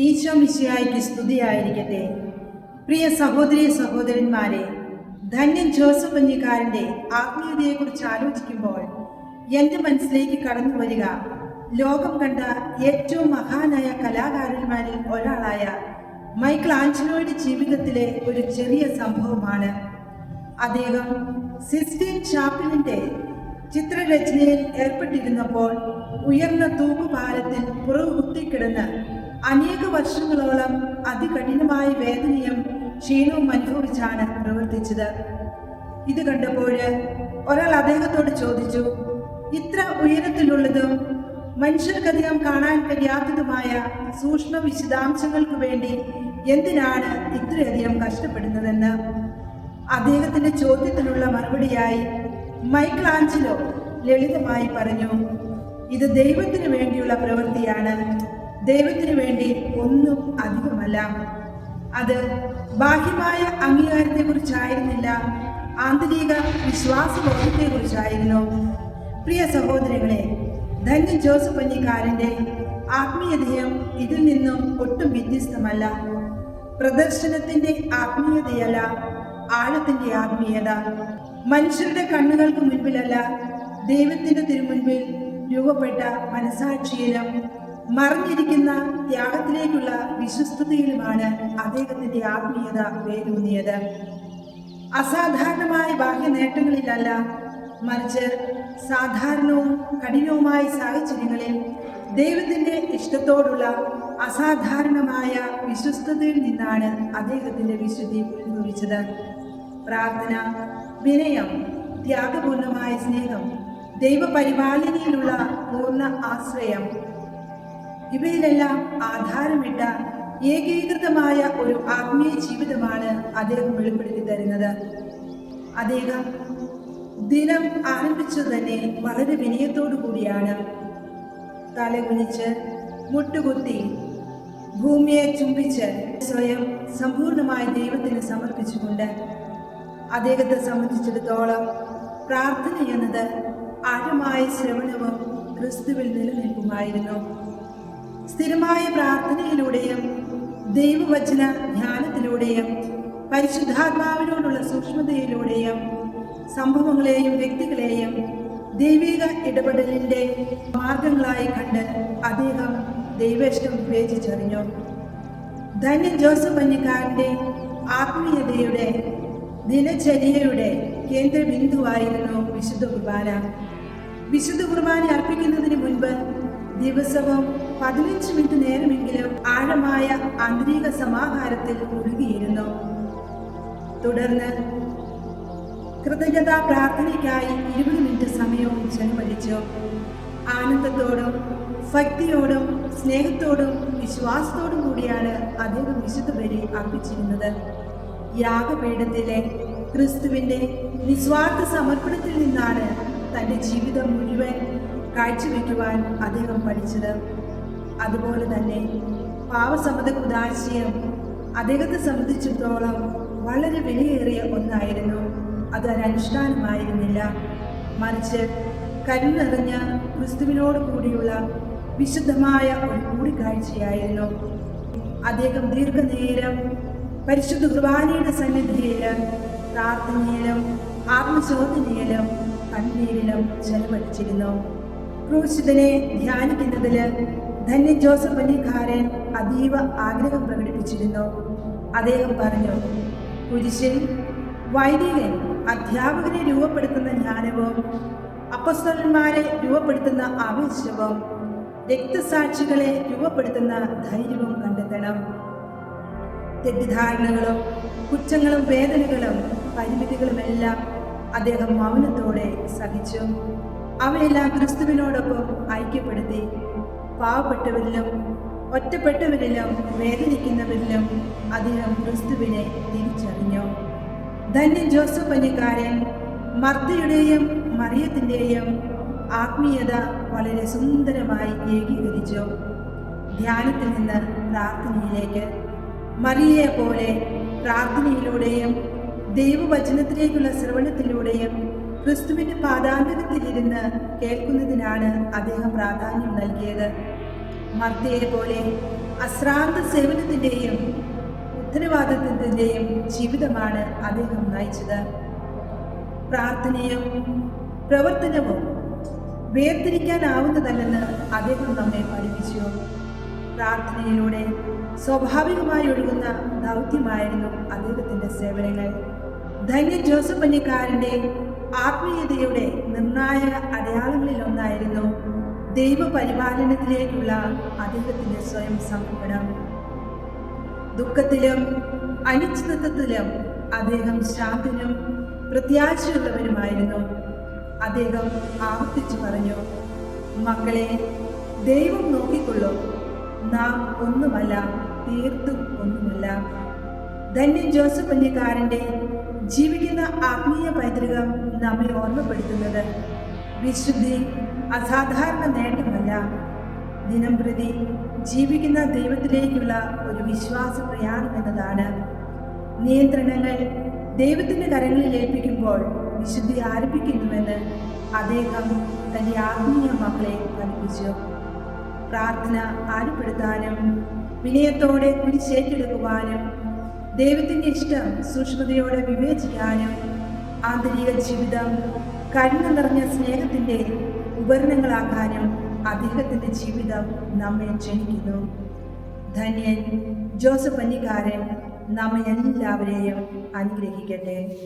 ഈശോ മിശിയായിക്ക് സ്തുതിയായിരിക്കട്ടെ. പ്രിയ സഹോദരി സഹോദരന്മാരെ ധന്യൻ ജോസഫ് കുഞ്ഞിക്കാരന്റെ ആത്മീയതയെക്കുറിച്ച് ആലോചിക്കുമ്പോൾ എന്റെ മനസ്സിലേക്ക് കടന്നു വരിക. ലോകം കണ്ട ഏറ്റവും മഹാനായ കലാകാരന്മാരിൽ ഒരാളായ മൈക്കിൾ ആഞ്ചലോയുടെ ജീവിതത്തിലെ ഒരു ചെറിയ സംഭവമാണ്. അദ്ദേഹം സിസ്റ്റീൻ ചാപ്പിലിന്റെ ചിത്രരചനയിൽ ഏർപ്പെട്ടിരുന്നപ്പോൾ ഉയർന്ന തൂക്കുപാലത്തിൽ പുറകു കുത്തിക്കിടന്ന് അനേക വർഷങ്ങളോളം അതികഠിനമായ വേദനയും ക്ഷീണവും അനുഭവിച്ചാണ് പ്രവർത്തിച്ചത്. ഇത് കണ്ടപ്പോൾ ഒരാൾ അദ്ദേഹത്തോട് ചോദിച്ചു ഇത്ര ഉയരത്തിലുള്ളതും മനുഷ്യർക്കധികം കാണാൻ കഴിയാത്തതുമായ സൂക്ഷ്മ വിശദാംശങ്ങൾക്ക് വേണ്ടി എന്തിനാണ് ഇത്രയധികം കഷ്ടപ്പെടുന്നതെന്ന്? അദ്ദേഹത്തിന്റെ ചോദ്യത്തിനുള്ള മറുപടിയായി മൈക്കിൾ ആഞ്ചലോ ലളിതമായി പറഞ്ഞു ഇത് ദൈവത്തിന് വേണ്ടിയുള്ള പ്രവൃത്തിയാണ്. ദൈവത്തിന് വേണ്ടി ഒന്നും അധികമല്ല. അത് ബാഹ്യമായ അംഗീകാരത്തെക്കുറിച്ചായിരുന്നില്ല ആന്തരിക വിശ്വാസബോധത്തെക്കുറിച്ചായിരുന്നു. പ്രിയ സഹോദരങ്ങളെ ധന്യ ജോസഫ് പഞ്ഞിക്കാരന്റെ ആത്മീയതയും ഇതിൽ നിന്നും ഒട്ടും വ്യത്യസ്തമല്ല. പ്രദർശനത്തിന്റെ ആത്മീയതയല്ല ആഴത്തിന്റെ ആത്മീയത. മനുഷ്യരുടെ കണ്ണുകൾക്ക് മുൻപിലല്ല ദൈവത്തിന്റെ തിരുമുൻപിൽ രൂപപ്പെട്ട മനസാക്ഷിയിലും മറിഞ്ഞിരിക്കുന്ന ത്യാഗത്തിലേക്കുള്ള വിശ്വസ്തതയിലുമാണ് അദ്ദേഹത്തിന്റെ ആത്മീയത വേരൂന്നിയത്. അസാധാരണമായ ബാഹ്യ നേട്ടങ്ങളിലല്ല മറിച്ച് സാധാരണവും കഠിനവുമായ സാഹചര്യങ്ങളിൽ ദൈവത്തിന്റെ ഇഷ്ടത്തോടുള്ള അസാധാരണമായ വിശ്വസ്തതയിൽ നിന്നാണ് അദ്ദേഹത്തിന്റെ വിശുദ്ധി ഉത്ഭവിച്ചത്. പ്രാർത്ഥന വിനയം ത്യാഗപൂർണമായ സ്നേഹം ദൈവപരിപാലനയിലുള്ള പൂർണ ആശ്രയം ഇവയിലെല്ലാം ആധാരമിട്ട ഏകീകൃതമായ ഒരു ആത്മീയ ജീവിതമാണ് അദ്ദേഹം വെളിപ്പെടുത്തി തരുന്നത്. അദ്ദേഹം ദിനം ആരംഭിച്ചു തന്നെ വളരെ വിനയത്തോടു കൂടിയാണ്. തലകുനിച്ച് മുട്ടുകുത്തി ഭൂമിയെ ചുംബിച്ച് സ്വയം സമ്പൂർണമായി ദൈവത്തിന് സമർപ്പിച്ചുകൊണ്ട് അദ്ദേഹത്തെ സംബന്ധിച്ചിടത്തോളം പ്രാർത്ഥന എന്നത് ആഴമായ ശ്രവണവും ക്രിസ്തുവിൽ നിലനിൽക്കുമായിരുന്നു സ്ഥിരമായ പ്രാർത്ഥനയിലൂടെയും ദൈവവചന ധ്യാനത്തിലൂടെയും പരിശുദ്ധാത്മാവിനോടുള്ള സൂക്ഷ്മതയിലൂടെയും സംഭവങ്ങളെയും വ്യക്തികളെയും ദൈവിക ഇടപെടലിന്റെ മാർഗങ്ങളായി കണ്ട് അദ്ദേഹം ദൈവേഷ്ടം വിവേചിച്ചറിഞ്ഞു ധന്യ ജോസഫ് പഞ്ഞിക്കാരന്റെ ആത്മീയതയുടെ ദിനചര്യയുടെ കേന്ദ്ര ബിന്ദുവായിരുന്നു വിശുദ്ധ കുർബാന. വിശുദ്ധ കുർബാന അർപ്പിക്കുന്നതിന് മുൻപ് ദിവസവും പതിനഞ്ച് മിനിറ്റ് നേരമെങ്കിലും ആഴമായ ആന്തരിക സമാഹാരത്തിൽ മുഴുകിയിരുന്നു. തുടർന്ന് കൃതജ്ഞതാ പ്രാർത്ഥനയ്ക്കായി ഇരുപത് മിനിറ്റ് സമയവും ചെലവഴിച്ചു. ആനന്ദത്തോടും ഭക്തിയോടും സ്നേഹത്തോടും വിശ്വാസത്തോടും കൂടിയാണ് അദ്ദേഹം വിശുദ്ധ ബലി അർപ്പിച്ചിരുന്നത്. യാഗപീഠത്തിലെ ക്രിസ്തുവിന്റെ നിസ്വാർത്ഥ സമർപ്പണത്തിൽ നിന്നാണ് തന്റെ ജീവിതം മുഴുവൻ കാഴ്ചവെക്കുവാൻ അദ്ദേഹം പഠിച്ചത്. അതുപോലെ തന്നെ പാവസമ്മത കുദാശയം അദ്ദേഹത്തെ സംബന്ധിച്ചിടത്തോളം വളരെ വിലയേറിയ ഒന്നായിരുന്നു. അത് മറിച്ച് കരുനിറഞ്ഞ ക്രിസ്തുവിനോട് കൂടിയുള്ള വിശുദ്ധമായ ഒരു കൂടിക്കാഴ്ചയായിരുന്നു. അദ്ദേഹം ദീർഘനേരം പരിശുദ്ധ കുർബാനയുടെ സന്നിധിയിൽ പ്രാർത്ഥനയിലും ആത്മശോധനയിലും കണ്ണീരിലും ചെലവഴിച്ചിരുന്നു. ക്രൂശിതനെ ധ്യാനിക്കുന്നതിൽ ധന്യ ജോസഫ് പന്നിക്കാരൻ അതീവ ആഗ്രഹം പ്രകടിപ്പിച്ചിരുന്നു. അദ്ദേഹം പറഞ്ഞു കുരിശിൽ വൈദികൻ അധ്യാപകനെ രൂപപ്പെടുത്തുന്ന ജ്ഞാനവും അപ്പസ്തലന്മാരെ രൂപപ്പെടുത്തുന്ന ആവേശവും രക്തസാക്ഷികളെ രൂപപ്പെടുത്തുന്ന ധൈര്യവും കണ്ടെത്തണം. തെറ്റിദ്ധാരണകളും കുറ്റങ്ങളും വേദനകളും പരിമിതികളുമെല്ലാം അദ്ദേഹം മൗനത്തോടെ സഹിച്ചു. അവയെല്ലാം ക്രിസ്തുവിനോടൊപ്പം ഐക്യപ്പെടുത്തി. പാവപ്പെട്ടവരിലും ഒറ്റപ്പെട്ടവരിലും വേദനിക്കുന്നവരിലും അദ്ദേഹം ക്രിസ്തുവിനെ തിരിച്ചറിഞ്ഞു. ധന്യൻ ജോസഫ് പഞ്ഞിക്കാരൻ മർത്തയുടെയും മറിയത്തിന്റെയും ആത്മീയത വളരെ സുന്ദരമായി ഏകീകരിച്ചു. ധ്യാനത്തിൽ നിന്ന് പ്രാർത്ഥനയിലേക്ക് മറിയയെ പോലെ പ്രാർത്ഥനയിലൂടെയും ദൈവവചനത്തിലേക്കുള്ള ശ്രവണത്തിലൂടെയും ക്രിസ്തുവിന്റെ പാദാന്തരത്തിലിരുന്ന് കേൾക്കുന്നതിനാണ് അദ്ദേഹം പ്രാധാന്യം നൽകിയത്. മർദ്ദയെ പോലെ അശ്രാന്ത സേവനത്തിന്റെയും ഉത്തരവാദിത്വത്തിന്റെയും ജീവിതമാണ് അദ്ദേഹം നയിച്ചത്. പ്രാർത്ഥനയും പ്രവർത്തനവും വേർതിരിക്കാനാവുന്നതല്ലെന്ന് അദ്ദേഹം നമ്മെ പഠിപ്പിച്ചു. പ്രാർത്ഥനയിലൂടെ സ്വാഭാവികമായി ഒഴുകുന്ന ദൗത്യമായിരുന്നു അദ്ദേഹത്തിന്റെ സേവനങ്ങൾ. ധന്യ ജോസഫ് പഞ്ഞിക്കാരന്റെ ആത്മീയതയുടെ നിർണായക അടയാളങ്ങളിലൊന്നായിരുന്നു ദൈവപരിപാലനത്തിലേക്കുള്ള അദ്ദേഹത്തിന്റെ സ്വയം സമർപ്പണം. ദുഃഖത്തിലും അനിശ്ചിതത്വത്തിലും അദ്ദേഹം ശാന്തനും പ്രത്യാശയുള്ളവരുമായിരുന്നു അദ്ദേഹം ആവർത്തിച്ചു പറഞ്ഞു മക്കളെ ദൈവം നോക്കിക്കൊള്ളൂ. നാം ഒന്നുമല്ല തീർത്തും ഒന്നുമല്ല. ധന്യൻ ജോസഫ് പല്ലിക്കാരന്റെ ജീവിക്കുന്ന ആത്മീയ പൈതൃകം നമ്മെ ഓർമ്മപ്പെടുത്തുന്നത്. വിശുദ്ധി അസാധാരണ നേട്ടമല്ല. ദിനം പ്രതി ജീവിക്കുന്ന ദൈവത്തിലേക്കുള്ള ഒരു വിശ്വാസ പ്രയാണം എന്നതാണ്. നിയന്ത്രണങ്ങൾ ദൈവത്തിന്റെ കരങ്ങളിൽ ഏൽപ്പിക്കുമ്പോൾ വിശുദ്ധി ആരംഭിക്കുന്നുവെന്ന് അദ്ദേഹം തന്റെ ആത്മീയ മക്കളെ പഠിപ്പിച്ചു. പ്രാർത്ഥന ആരപ്പെടുത്താനും വിനയത്തോടെ കുരിശേറ്റെടുക്കുവാനും ദൈവത്തിന്റെ ഇഷ്ടം സൂക്ഷ്മതയോടെ വിവേചിക്കാനും ആന്തരിക ജീവിതം കരുണ നിറഞ്ഞ സ്നേഹത്തിന്റെ ഉപകരണങ്ങളാക്കാനും അദ്ദേഹത്തിന്റെ ജീവിതം നമ്മെ ക്ഷണിക്കുന്നു. ധന്യൻ ജോസഫ് പന്നിക്കാരൻ നമ്മെ എല്ലാവരെയും അനുഗ്രഹിക്കട്ടെ.